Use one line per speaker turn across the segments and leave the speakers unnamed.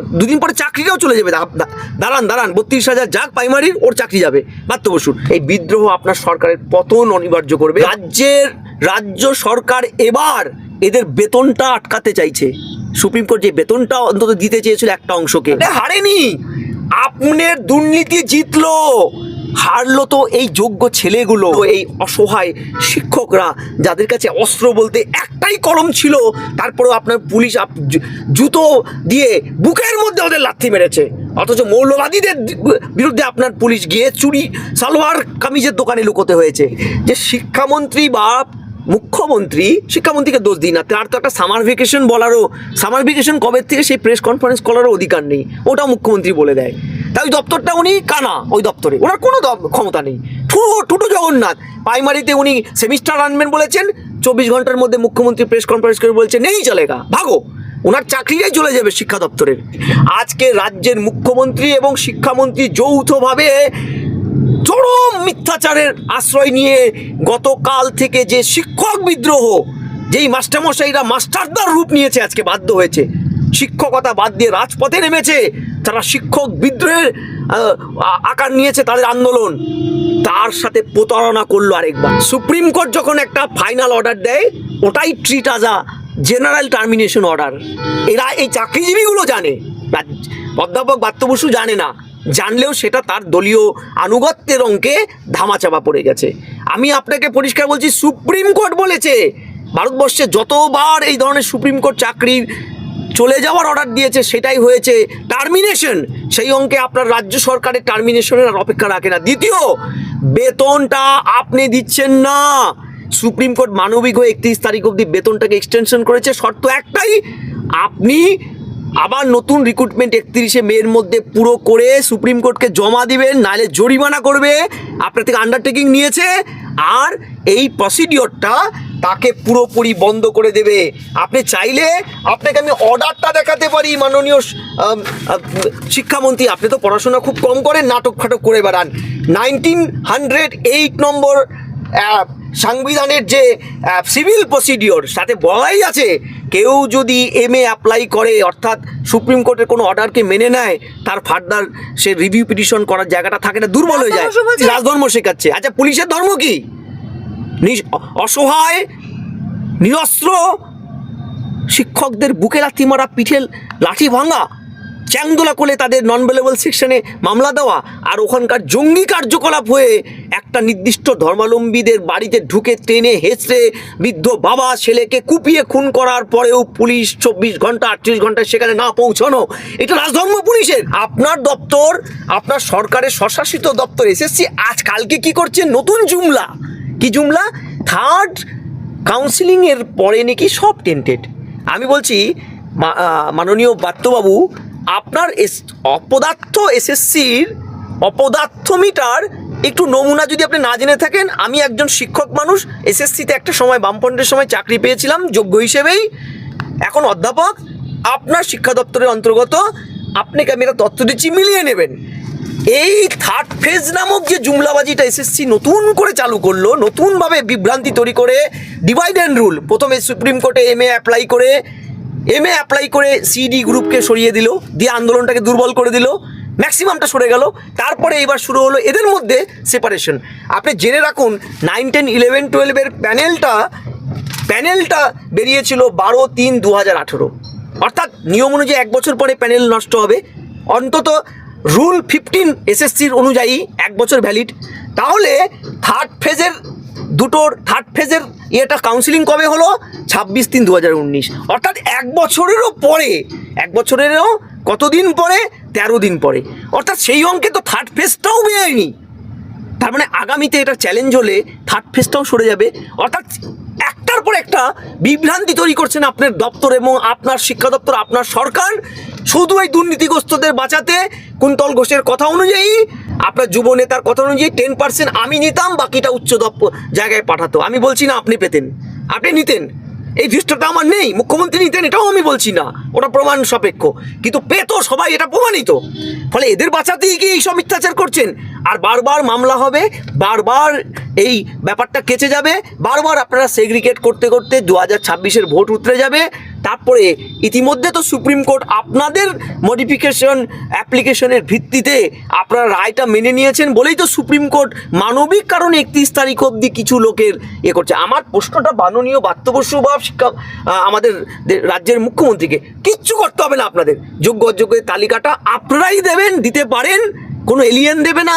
দুদিন পরে চাকরিটাও চলে যাবে। দাঁড়ান দাঁড়ান, বত্রিশ হাজার যাক প্রাইমারির, ওর চাকরি যাবে। মাত্র বসুন। এই বিদ্রোহ আপনার সরকারের পতন অনিবার্য করবে। রাজ্যের, রাজ্য সরকার এবার এদের বেতনটা আটকাতে চাইছে। সুপ্রিম কোর্ট যে বেতনটা অন্তত দিতে চেয়েছিল একটা অংশকে। হারেনি! আপনার দুর্নীতি জিতলো! হারলো তো এই যোগ্য ছেলেগুলো, এই অসহায় শিক্ষকরা, যাদের কাছে অস্ত্র বলতে একটাই কলম ছিল, তারপরেও আপনার পুলিশ জুতো দিয়ে বুকের মধ্যে ওদের লাথি মেরেছে। অথচ মৌলবাদীদের বিরুদ্ধে আপনার পুলিশ গিয়ে চুরি, সালোয়ার কামিজের দোকানে লুকোতে হয়েছে। যে শিক্ষামন্ত্রী বা মুখ্যমন্ত্রী, শিক্ষামন্ত্রীকে দোষ দিই না, তার তো একটা সামার ভেকেশন বলারও, সামার ভেকেশন কবে থেকে সেই প্রেস কনফারেন্স করারও অধিকার নেই, ওটাও মুখ্যমন্ত্রী বলে দেয়। তাই ওই দপ্তরটা উনি কানা, ওই দপ্তরে। ওনার কোনো ক্ষমতা নেই। ঠুটো টুটো জগন্নাথ। প্রাইমারিতে উনি সেমিস্টার আনবেন বলেছেন, চব্বিশ ঘণ্টার মধ্যে মুখ্যমন্ত্রী প্রেস কনফারেন্স করে বলছে নেই চলেগা, ভাগো। ওনার চাকরিটাই চলে যাবে শিক্ষা দপ্তরের। আজকে রাজ্যের মুখ্যমন্ত্রী এবং শিক্ষামন্ত্রী যৌথভাবে চরম মিথ্যাচারের আশ্রয় নিয়ে গতকাল থেকে যে শিক্ষক বিদ্রোহ, যেই মাস্টারমশাইরা মাস্টারদার রূপ নিয়েছে আজকে বাধ্য হয়েছে, শিক্ষকতা বাদ দিয়ে রাজপথে নেমেছে তারা শিক্ষক বিদ্রোহের আকার নিয়েছে তাদের আন্দোলন, তার সাথে প্রতারণা করল আরেকবার। সুপ্রিম কোর্ট যখন একটা ফাইনাল অর্ডার দেয়, ওটাই ট্রিট আজ জেনারেল টার্মিনেশন অর্ডার এরা এই চাকরিজীবীগুলো জানে। অধ্যাপক বাত্য বসু জানে না। জানলেও সেটা তার দলীয় আনুগত্যের অঙ্কে ধামাচাপা পড়ে গেছে। আমি আপনাকে পরিষ্কার বলছি, সুপ্রিম কোর্ট বলেছে, ভারতবর্ষে যতবার এই ধরনের সুপ্রিম কোর্ট চাকরির চলে যাওয়ার অর্ডার দিয়েছে, সেটাই হয়েছে। টার্মিনেশন সেই অঙ্কে আপনার রাজ্য সরকারের টার্মিনেশনের আর অপেক্ষা রাখে না। দ্বিতীয়, বেতনটা আপনি দিচ্ছেন না। সুপ্রিম কোর্ট মানবিক হয়ে একত্রিশ তারিখ অবধি বেতনটাকে এক্সটেনশন করেছে। শর্ত একটাই, আপনি আবার নতুন রিক্রুটমেন্ট একত্রিশে মের মধ্যে পুরো করে সুপ্রিম কোর্টকে জমা দিবেন, নাহলে জরিমানা করবে, আপনার থেকে আন্ডারটেকিং নিয়েছে। আর এই প্রসিডিওরটা তাকে পুরোপুরি বন্ধ করে দেবে। আপনি চাইলে আপনাকে আমি অর্ডারটা দেখাতে পারি মাননীয় শিক্ষামন্ত্রী। আপনি তো পড়াশোনা খুব কম করেন নাটক ফাটক করে বেড়ান। নাইনটিন হান্ড্রেড এইট নম্বর সাংবিধানের যে সিভিল প্রসিডিওর সাথে বলাই আছে কেউ যদি এম এ অ্যাপ্লাই করে অর্থাৎ সুপ্রিম কোর্টের কোনো অর্ডারকে মেনে নেয় তার ফার্দার সে রিভিউ পিটিশন করার জায়গাটা থাকে না দুর্বল হয়ে যায়।
রাজধর্ম?
শেখাচ্ছে। আচ্ছা পুলিশের ধর্ম কি? অসহায়, নিরস্ত্র শিক্ষকদের বুকে লাথি মারা, পিঠে লাঠি ভাঙা, চ্যাংদোলা করে তাদের নন ভেলেবল সেকশনে মামলা দেওয়া, আর ওখানকার জঙ্গি কার্যকলাপ হয়ে একটা নির্দিষ্ট ধর্মাবলম্বীদের বাড়িতে ঢুকে ট্রেনে হেঁচড়ে বৃদ্ধ বাবা ছেলেকে কুপিয়ে খুন করার পরেও পুলিশ চব্বিশ ঘণ্টা, আটত্রিশ ঘন্টায় সেখানে না পৌঁছানো। এটা রাজধর্ম পুলিশের। আপনার দপ্তর, আপনার সরকারের স্বশাসিত দপ্তর, এসএসসি, আজ কালকে কি করছে নতুন জুমলা? কি জুমলা? থার্ড কাউন্সিলিংয়ের পরে নাকি সব টেন্টেড আমি বলছি মাননীয় বাত্যবাবু, আপনার এস, অপদার্থ এসএসসির অপদার্থ মিটার একটু নমুনা যদি আপনি না জেনে থাকেন, আমি একজন শিক্ষক মানুষ, এসএসসিতে একটা সময় বামপন্থের সময় চাকরি পেয়েছিলাম, যোগ্য হিসেবেই। এখন অধ্যাপক, আপনার শিক্ষা দপ্তরের অন্তর্গত, আপনাকে আমি একটা তথ্য দিচ্ছি, মিলিয়ে নেবেন। এই থার্ড ফেজ নামক যে জুমলাবাজিটা এসএসসি নতুন করে চালু করল, নতুনভাবে বিভ্রান্তি তৈরি করে ডিভাইড অ্যান্ড রুল প্রথমে supreme court M A apply করে এম এ অ্যাপ্লাই করে সিডি গ্রুপকে সরিয়ে দিল, দিয়ে আন্দোলনটাকে দুর্বল করে দিল ম্যাক্সিমামটা সরে গেল, তারপরে এবার শুরু হলো এদের মধ্যে সেপারেশন আপনি জেনে রাখুন নাইন টেন ইলেভেন টুয়েলভের প্যানেলটা প্যানেলটা বেরিয়েছিল বারো, তিন দু হাজার আঠেরো। অর্থাৎ নিয়ম অনুযায়ী এক বছর পরে প্যানেল নষ্ট হবে। অন্তত রুল ফিফটিন এসএসসির অনুযায়ী এক বছর ভ্যালিড তাহলে থার্ড ফেজের দুটোর থার্ড ফেজের ইয়েটা কাউন্সিলিং কবে হলো? ছাব্বিশ তিন দু অর্থাৎ এক বছরেরও পরে, এক বছরেরও কতদিন পরে? তেরো দিন পরে। অর্থাৎ সেই অঙ্কে তো থার্ড ফেজটাও বেরোয়নি তার মানে আগামীতে এটা চ্যালেঞ্জ হলে থার্ড ফেজটাও সরে যাবে। অর্থাৎ একটার পর একটা বিভ্রান্তি তৈরি করছেন আপনার দপ্তর এবং আপনার শিক্ষা দপ্তর, আপনার সরকার। শুধু এই দুর্নীতিগ্রস্তদের বাঁচাতে কুন্তল ঘোষের কথা অনুযায়ী, আপনার যুব নেতার কথা অনুযায়ী টেন পার্সেন্ট আমি নিতাম, বাকিটা উচ্চ দপ্তর জায়গায় পাঠাতো। আমি বলছি না, আপনি পেতেন। আপনি নিতেন। এই দৃষ্টটা আমার নেই। মুখ্যমন্ত্রী নিতেন, এটাও আমি বলছি না। ওটা প্রমাণ সাপেক্ষ। কিন্তু পেতো সবাই, এটা প্রমাণিত। ফলে এদের বাঁচাতেই কি এইসব মিথ্যাচার করছেন? আর বারবার মামলা হবে, বারবার এই ব্যাপারটা কেচে যাবে, বারবার আপনারা সেগ্রিগেট করতে করতে দু হাজার ভোট উতরে যাবে। তারপরে ইতিমধ্যে তো সুপ্রিম কোর্ট আপনাদের মডিফিকেশন অ্যাপ্লিকেশনের ভিত্তিতে আপনারা রায়টা মেনে নিয়েছেন বলেই তো সুপ্রিম কোর্ট মানবিক কারণে একত্রিশ তারিখ অবধি কিছু লোকের এ করছে। আমার প্রশ্নটা মাননীয় বাত্যবসু বা শিক্ষা আমাদের রাজ্যের মুখ্যমন্ত্রীকে, কিচ্ছু করতে হবে না আপনাদের। যোগ্য অযোগ্যের তালিকাটা আপনারাই দেবেন, দিতে পারেন, কোনো এলিয়েন দেবে না,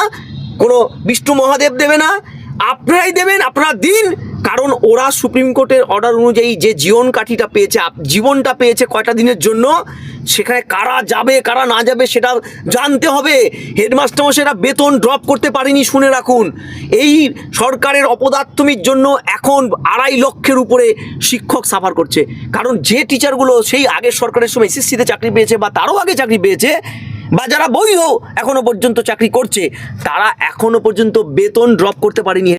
কোনো বিষ্ণু মহাদেব দেবে না, আপনারাই দেবেন, আপনারা দিন কারণ ওরা সুপ্রিম কোর্টের অর্ডার অনুযায়ী যে জীবন কাঠিটা পেয়েছে জীবনটা পেয়েছে কয়টা দিনের জন্য, সেখানে কারা যাবে, কারা না যাবে সেটা জানতে হবে। হেডমাস্টার সেটা বেতন ড্রপ করতে পারেনি, শুনে রাখুন। এই সরকারের অপদার্থমির জন্য এখন আড়াই লক্ষের উপরে শিক্ষক সাফার করছে। কারণ যে টিচারগুলো সেই আগের সরকারের সময় এসএসসিতে চাকরি পেয়েছে বা তারও আগে চাকরি পেয়েছে, বা যারা বৈধ এখনও পর্যন্ত চাকরি করছে, তারা এখনও পর্যন্ত বেতন ড্রপ করতে পারেনি।